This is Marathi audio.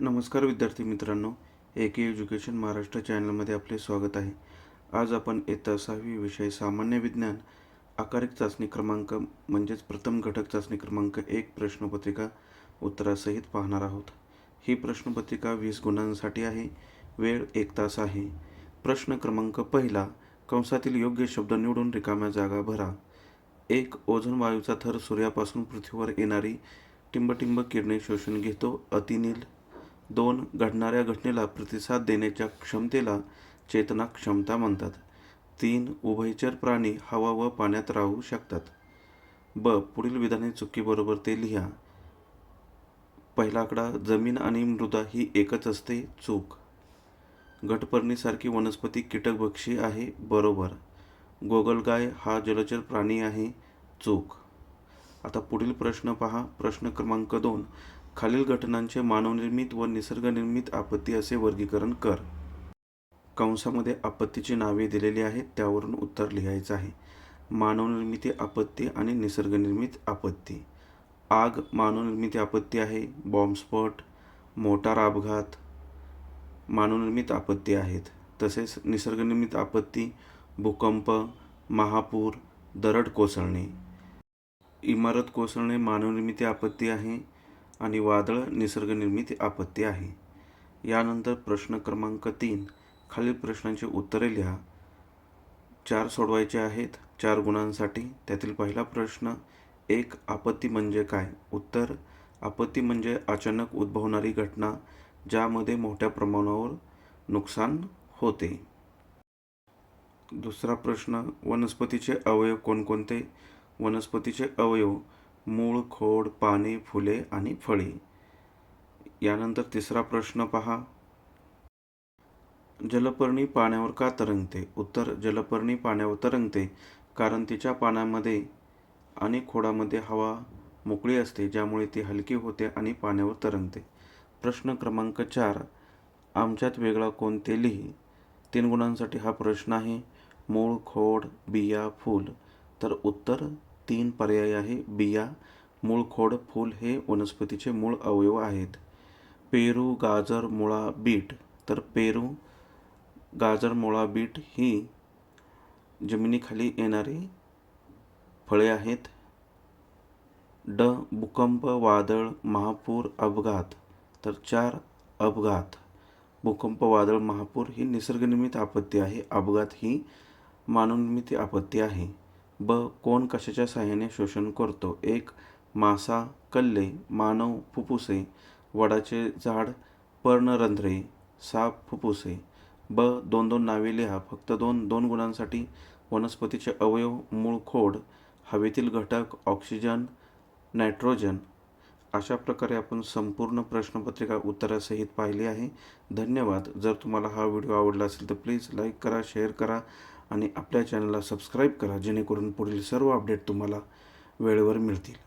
नमस्कार विद्यार्थी मित्रांनो ए के एज्युकेशन महाराष्ट्र चॅनलमध्ये आपले स्वागत आहे. आज आपण येत्या सहावी विषय सामान्य विज्ञान आकारिक चाचणी क्रमांक म्हणजेच प्रथम घटक चाचणी क्रमांक एक प्रश्नपत्रिका उत्तरासहित पाहणार आहोत. ही प्रश्नपत्रिका वीस गुणांसाठी आहे वेळ एक तास आहे. प्रश्न क्रमांक पहिला कंसातील योग्य शब्द निवडून रिकाम्या जागा भरा. एक ओझोन वायूचा थर सूर्यापासून पृथ्वीवर येणारी टिंबटिंब किरणे शोषून घेतो. अतिनील दोन घडणाऱ्या घटनेला प्रतिसाद देण्याच्या क्षमतेला चेतना क्षमता म्हणतात. तीन उभयचर प्राणी हवा व पाण्यात राहू शकतात. ब पुढील विधाने चुकीबरोबर ते लिहा. पहिला आकडा जमीन आणि मृदा ही एकच असते चूक. घटपर्णीसारखी वनस्पती कीटकभक्षी आहे बरोबर. गोगलगाय हा जलचर प्राणी आहे चूक. आता पुढील प्रश्न पहा. प्रश्न क्रमांक दोन. खालील घटनांचे मानवनिर्मित व निसर्गनिर्मित आपत्ती असे वर्गीकरण कर. कंसामध्ये आपत्तीची नावे दिलेली आहेत त्यावरून उत्तर लिहायचं आहे. मानवनिर्मिती आपत्ती आणि निसर्गनिर्मित आपत्ती. आग मानवनिर्मित आपत्ती आहे बॉम्बस्फोट मोटार अपघात मानवनिर्मित आपत्ती आहेत. तसेच निसर्गनिर्मित आपत्ती भूकंप महापूर दरड कोसळणे. इमारत कोसळणे मानवनिर्मिती आपत्ती आहे आणि वादळ निसर्गनिर्मित आपत्ती आहे. यानंतर प्रश्न क्रमांक तीन. खालील प्रश्नांची उत्तरे लिहा. चार सोडवायचे आहेत. चार गुणांसाठी. त्यातील पहिला प्रश्न एक आपत्ती म्हणजे काय? उत्तर आपत्ती म्हणजे अचानक उद्भवणारी घटना ज्यामध्ये मोठ्या प्रमाणावर नुकसान होते. दुसरा प्रश्न वनस्पतीचे अवयव कोणकोणते? वनस्पतीचे अवयव मूळ खोड पाने फुले आणि फळे. यानंतर तिसरा प्रश्न पहा. जलपर्णी पाण्यावर का तरंगते? उत्तर जलपर्णी पाण्यावर तरंगते कारण तिच्या पाण्यामध्ये आणि खोडामध्ये हवा मोकळी असते ज्यामुळे ती हलकी होते आणि पाण्यावर तरंगते. प्रश्न क्रमांक चार. आमच्यात वेगळा कोणते लिही? तीन गुणांसाठी हा प्रश्न आहे. मूळ खोड बिया फूल. तर उत्तर तीन पर्याय आहे. बिया मूळ खोड फूल हे वनस्पतीचे मूळ अवयव आहेत. पेरू गाजर मुळा बीट. तर पेरू गाजर मुळा बीट ही जमिनीखाली येणारी फळे आहेत. ड भूकंप वादळ महापूर अपघात. तर चार अपघात. भूकंप वादळ महापूर ही निसर्गनिर्मित आपत्ती आहे. अपघात ही मानवनिर्मित आपत्ती आहे. ब कोण कशाच्या सहाय्याने शोषण करतो? एक मासा कल्ले मानव फुफ्फुसे वडाचे झाड पर्णरंध्रे साप फुफ्फुसे. ब दोन दोन नावे लिहा. फक्त दोन दोन गुणांसाठी वनस्पतीचे अवयव मूळ खोड हवेतील घटक ऑक्सिजन नायट्रोजन. अशा प्रकारे आपण संपूर्ण प्रश्नपत्रिका उत्तरासहित पाहिली आहे. धन्यवाद. जर तुम्हाला हा व्हिडिओ आवडला असेल तर प्लीज लाईक करा शेअर करा आणि आपल्या चॅनलला सबस्क्राईब करा जेणेकरून पुढील सर्व अपडेट तुम्हाला वेळेवर मिळतील.